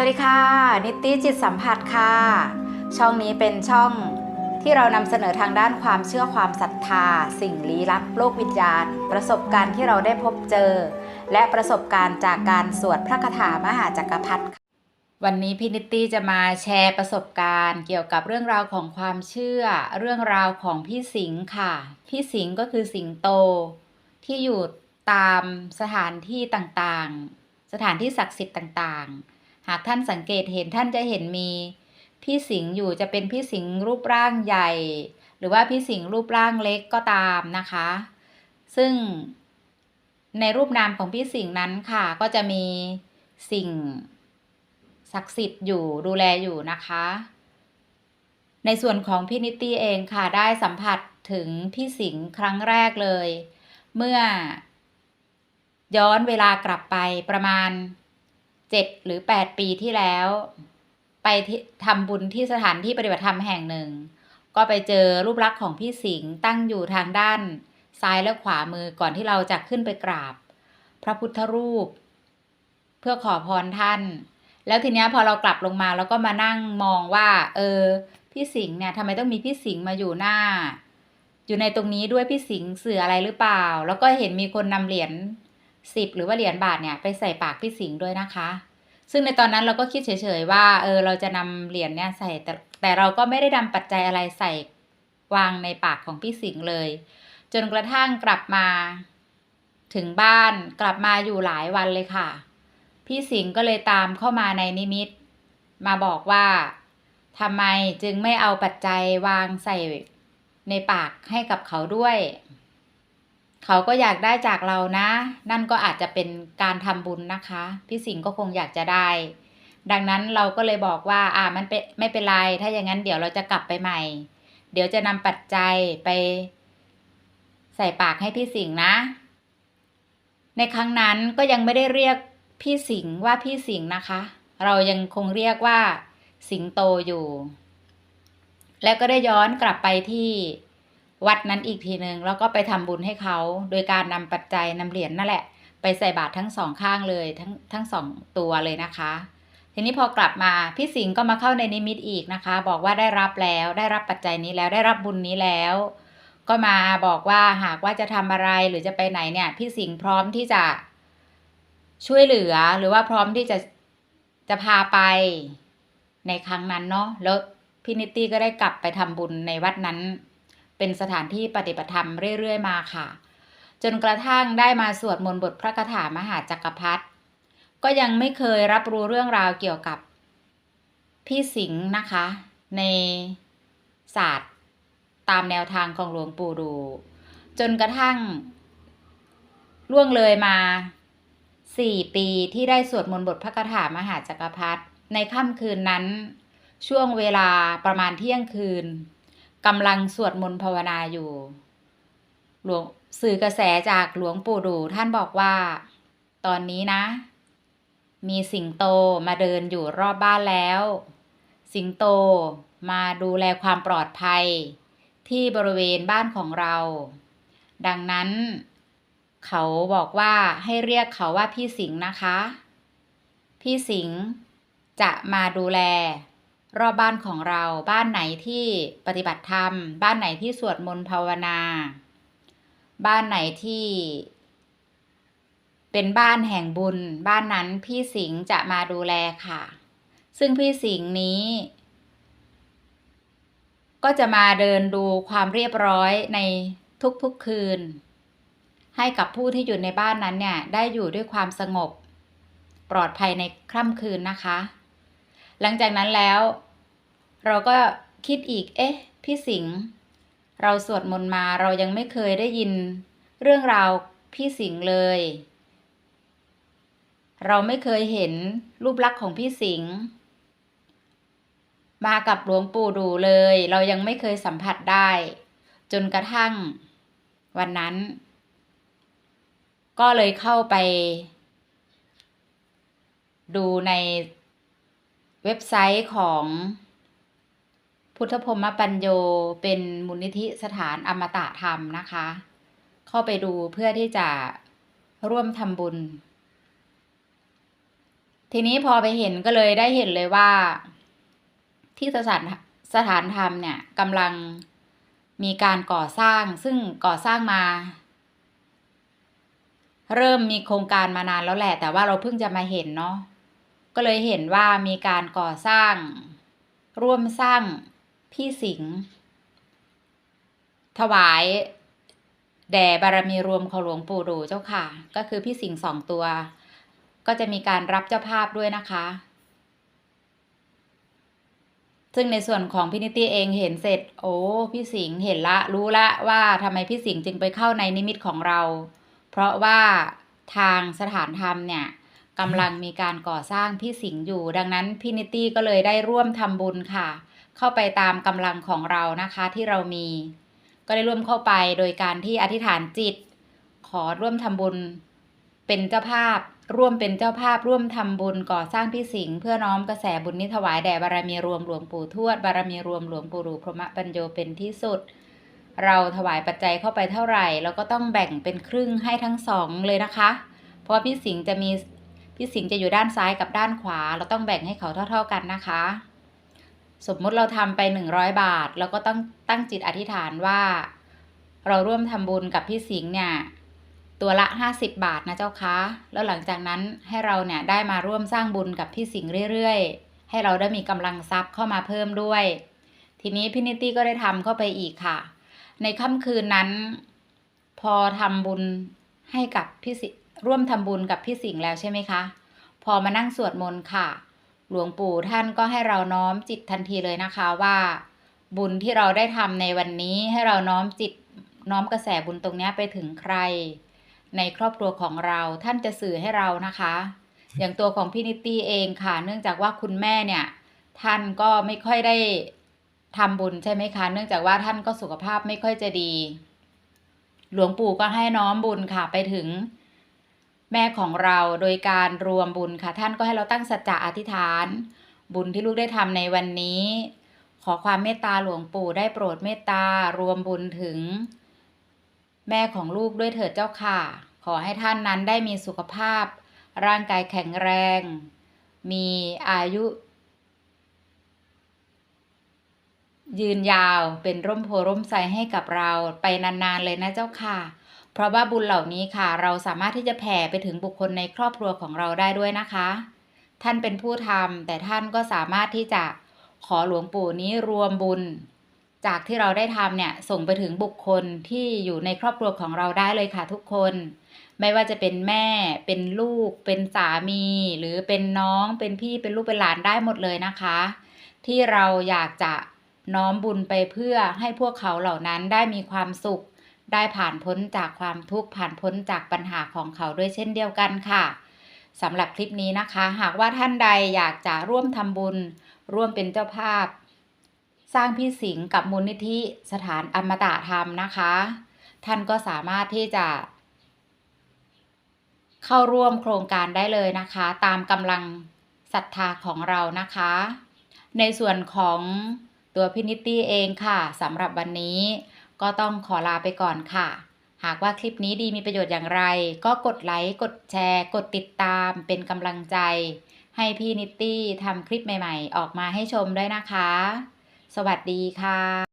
สวัสดีค่ะ นิตตี้จิตสัมผัสค่ะ ช่องนี้เป็นช่องที่เรานำเสนอทางด้านความเชื่อความศรัทธา สิ่งลี้ลับโลกวิญญาณ ประสบการณ์ที่เราได้พบเจอ และประสบการณ์จากการสวดพระคาถามหาจักรพรรดิวันนี้พี่นิตตี้จะมาแชร์ประสบการณ์เกี่ยวกับเรื่องราวของความเชื่อ เรื่องราวของพี่สิงห์ค่ะ พี่สิงห์ก็คือสิงโต ที่อยู่ตามสถานที่ต่างๆ สถานที่ศักดิ์สิทธิ์ต่างๆ หากท่านสังเกตเห็นท่านจะเห็นมีพี่สิงห์อยู่จะเป็นพี่สิงห์รูปร่างใหญ่ หรือว่าพี่สิงห์รูปร่างเล็กก็ตามนะคะ ซึ่งในรูปนามของพี่สิงห์นั้นค่ะ ก็จะมีสิ่งศักดิ์สิทธิ์อยู่ดูแลอยู่นะคะ ในส่วนของพี่นิตตี้เองค่ะได้สัมผัสถึงพี่สิงห์ครั้งแรกเลย เมื่อ ย้อนเวลากลับไปประมาณ เจ็ดหรือแปดปีที่แล้ว ไปที่ทำบุญที่สถานที่ปฏิบัติธรรมแห่งหนึ่ง ก็ไปเจอรูปลักษณ์ของพี่สิงห์ตั้งอยู่ทางด้านซ้ายและขวามือก่อนที่เราจะขึ้นไปกราบ พระพุทธรูป เพื่อขอพรท่าน แล้วทีเนี้ยพอเรากลับลงมาแล้วก็มานั่งมองว่า เออ พี่สิงห์เนี่ยทำไมต้องมีพี่สิงห์มาอยู่หน้า อยู่ในตรงนี้ด้วยพี่สิงห์สื่ออะไรหรือเปล่า แล้วก็เห็นมีคนนำเหรียญ สิบหรือว่าเหรียญบาทเนี่ยไปใส่ปากพี่สิงห์ด้วยนะคะ ซึ่งในตอนนั้นเราก็คิดเฉยๆว่าเออเราจะนำเหรียญเนี่ยใส่แต่แต่เราก็ไม่ได้นำปัจจัยอะไรใส่วางในปากของพี่สิงห์เลย จนกระทั่งกลับมาถึงบ้านกลับมาอยู่หลายวันเลยค่ะ พี่สิงห์ก็เลยตามเข้ามาในนิมิต มาบอกว่าทำไมจึงไม่เอาปัจจัยวางใส่ในปากให้กับเขาด้วย เขาก็อยากได้จากเรานะ นั่นก็อาจจะเป็นการทำบุญนะคะ พี่สิงห์ก็คงอยากจะได้ ดังนั้นเราก็เลยบอกว่า อ่ามันเป็นไม่เป็นไร ถ้าอย่างนั้นเดี๋ยวเราจะกลับไปใหม่ เดี๋ยวจะนำปัจจัยไปใส่ปากให้พี่สิงห์นะ ในครั้งนั้นก็ยังไม่ได้เรียกพี่สิงห์ว่าพี่สิงห์นะคะ เรายังคงเรียกว่าสิงโตอยู่ แล้วก็ได้ย้อนกลับไปที่ วัดนั้นอีกทีหนึ่งแล้วก็ไปทำบุญให้เขาโดยการนำปัจจัยนำเหรียญนั่นแหละ ไปใส่บาตรทั้งสองข้างเลยทั้งทั้งสองตัวเลยนะคะ ทีนี้พอกลับมาพี่สิงห์ก็มาเข้าในนิมิตอีกนะคะ บอกว่าได้รับแล้วได้รับปัจจัยนี้แล้วได้รับบุญนี้แล้ว ก็มาบอกว่าหากว่าจะทำอะไรหรือจะไปไหนเนี่ย พี่สิงห์พร้อมที่จะช่วยเหลือหรือว่าพร้อมที่จะจะพาไปในครั้งนั้นเนาะแล้วพี่นิตตี้ก็ได้กลับไปทำบุญในวัดนั้น เป็นสถานที่ปฏิบัติธรรมเรื่อยๆมาค่ะ จนกระทั่งได้มาสวดมนต์บทพระคาถามหาจักรพรรดิก็ยังไม่เคยรับรู้เรื่องราวเกี่ยวกับพี่สิงห์นะคะ ในศาสตร์ตามแนวทางของหลวงปู่ดู จนกระทั่ง ล่วงเลยมาสี่ปีที่ได้สวดมนต์บทพระคาถามหาจักรพรรดิในค่ำคืนนั้น ช่วงเวลาประมาณเที่ยงคืน กำลังสวดมนต์ภาวนาอยู่ หลวงสื่อกระแสจากหลวงปู่ดูท่านบอกว่า ตอนนี้นะ มีสิงโตมาเดินอยู่รอบบ้านแล้ว สิงโตมาดูแลความปลอดภัย ที่บริเวณบ้านของเรา ดังนั้น เขาบอกว่าให้เรียกเขาว่าพี่สิงนะคะ พี่สิงจะมาดูแล รอบบ้านของเราบ้านไหนที่ปฏิบัติธรรม บ้านไหนที่สวดมนต์ภาวนา บ้านไหนที่ เป็นบ้านแห่งบุญ บ้านนั้นพี่สิงห์จะมาดูแลค่ะ ซึ่งพี่สิงห์นี้ ก็จะมาเดินดูความเรียบร้อยในทุกๆคืน ให้กับผู้ที่อยู่ในบ้านนั้นเนี่ย ได้อยู่ด้วยความสงบ ปลอดภัยในค่ำคืนนะคะ หลังจากนั้นแล้ว เราก็คิดอีก เอ๊ะ พี่สิงห์เราสวดมนต์มาเรายังไม่เคยได้ยินเรื่องราวพี่สิงห์เลย เราไม่เคยเห็นรูปลักษณ์ของพี่สิงห์มากับหลวงปู่ดูเลย เรายังไม่เคยสัมผัสได้ จนกระทั่งวันนั้น ก็เลยเข้าไป ดูใน เว็บไซต์ของพุทธพรมปัญโยเป็นมูลนิธิสถานอมตะธรรมนะคะ เข้าไปดูเพื่อที่จะร่วมทำบุญ ทีนี้พอไปเห็นก็เลยได้เห็นเลยว่า ที่สถานสถานธรรมเนี่ยกำลังมีการก่อสร้างซึ่งก่อสร้างมา เริ่มมีโครงการมานานแล้วแหละ แต่ว่าเราเพิ่งจะมาเห็นเนาะ ก็เลยเห็นว่ามีการก่อสร้าง ร่วมสร้างพี่สิงห์ถวายแด่บารมีรวมของหลวงปู่ดูเจ้าค่ะ ก็คือพี่สิงห์สองตัว ก็จะมีการรับเจ้าภาพด้วยนะคะ ซึ่งในส่วนของพี่นิตี้เองเห็นเสร็จ โอ้พี่สิงห์เห็นละ รู้ละว่าทำไมพี่สิงห์จึงไปเข้าในนิมิตของเรา เพราะว่าทางสถานธรรมเนี่ย กำลังมีการก่อสร้างพี่สิงห์อยู่ ดังนั้นพี่นิตี้ก็เลยได้ร่วมทำบุญค่ะ เข้าไปตามกำลังของเรานะคะที่เรามี ก็ได้ร่วมเข้าไปโดยการที่อธิษฐานจิต ขอร่วมทำบุญเป็นเจ้าภาพ ร่วมเป็นเจ้าภาพร่วมทำบุญก่อสร้างพี่สิงห์เพื่อน้อมกระแสบุญนี้ถวายแด่บารมีรวมหลวงปู่ทวดบารมีรวมหลวงปู่รูพรหมปัญโยเป็นที่สุด เราถวายปัจจัยเข้าไปเท่าไหร่เราก็ต้องแบ่งเป็นครึ่งให้ทั้งสองเลยนะคะ เพราะว่าพี่สิงห์จะมี พี่สิงจะอยู่ด้านซ้ายกับด้านขวา เราต้องแบ่งให้เขาเท่า ๆกันนะคะ สมมุติเราทำไป 100 บาท เราก็ต้องตั้งจิตอธิษฐานว่า เราร่วมทำบุญกับพี่สิงเนี่ยตัวละ 50 บาทนะเจ้าคะแล้วหลังจากนั้นให้เราเนี่ยได้มาร่วมสร้างบุญกับพี่สิงห์เรื่อยๆ ให้เราได้มีกำลังทรัพย์เข้ามาเพิ่มด้วย ทีนี้พี่นิตี้ก็ได้ทำเข้าไปอีกค่ะ ในค่ำคืนนั้น พอทำบุญให้กับพี่สิ ร่วมทำบุญกับพี่สิงห์แล้วใช่ไหมคะ พอมานั่งสวดมนต์ค่ะ หลวงปู่ท่านก็ให้เราน้อมจิตทันทีเลยนะคะว่า บุญที่เราได้ทำในวันนี้ให้เราน้อมจิตน้อมกระแสบุญตรงนี้ไปถึงใคร ในครอบครัวของเราท่านจะสื่อให้เรานะคะ อย่างตัวของพี่นิตตี้เองค่ะ เนื่องจากว่าคุณแม่เนี่ย ท่านก็ไม่ค่อยได้ทำบุญใช่ไหมคะ เนื่องจากว่าท่านก็สุขภาพไม่ค่อยจะดี หลวงปู่ก็ให้น้อมบุญค่ะไปถึง แม่ของเราโดยการรวมบุญค่ะ ท่านก็ให้เราตั้งสัจจะอธิษฐาน บุญที่ลูกได้ทำในวันนี้ ขอความเมตตาหลวงปู่ได้โปรดเมตตารวมบุญถึง แม่ของลูกด้วยเถิดเจ้าค่ะ ขอให้ท่านนั้นได้มีสุขภาพ ร่างกายแข็งแรง มีอายุ ยืนยาวเป็นร่มโพร่มไทรให้กับเราไปนานๆเลยนะเจ้าค่ะ เพราะว่าบุญเหล่านี้ค่ะเราสามารถที่จะแผ่ไปถึงบุคคลในครอบครัวของเราได้ด้วยนะคะ ท่านเป็นผู้ทำแต่ท่านก็สามารถที่จะขอหลวงปู่นี้รวมบุญ จากที่เราได้ทำเนี่ยส่งไปถึงบุคคลที่อยู่ในครอบครัวของเราได้เลยค่ะทุกคน ไม่ว่าจะเป็นแม่ เป็นลูก เป็นสามี หรือเป็นน้องเป็นพี่เป็นลูกเป็นหลานได้หมดเลยนะคะ ที่เราอยากจะน้อมบุญไปเพื่อให้พวกเขาเหล่านั้นได้มีความสุข ได้ผ่านพ้นจากความทุกข์ผ่านพ้นจากปัญหาของเขาด้วยเช่นเดียวกันค่ะสำหรับคลิปนี้นะคะ หากว่าท่านใดอยากจะร่วมทำบุญ ร่วมเป็นเจ้าภาพ สร้างพี่สิงกับมูลนิธิสถานอมตะธรรมนะคะ ท่านก็สามารถที่จะ เข้าร่วมโครงการได้เลยนะคะ ตามกำลังศรัทธาของเรานะคะ ในส่วนของตัวพินิตี้เองค่ะสำหรับวันนี้ ก็ต้องขอลาไปก่อนค่ะ หากว่าคลิปนี้ดีมีประโยชน์อย่างไร ก็กดไลค์ กดแชร์ กดติดตามเป็นกำลังใจ ให้พี่นิตตี้ทำคลิปใหม่ ๆ ออกมาให้ชมด้วยนะคะ สวัสดีค่ะ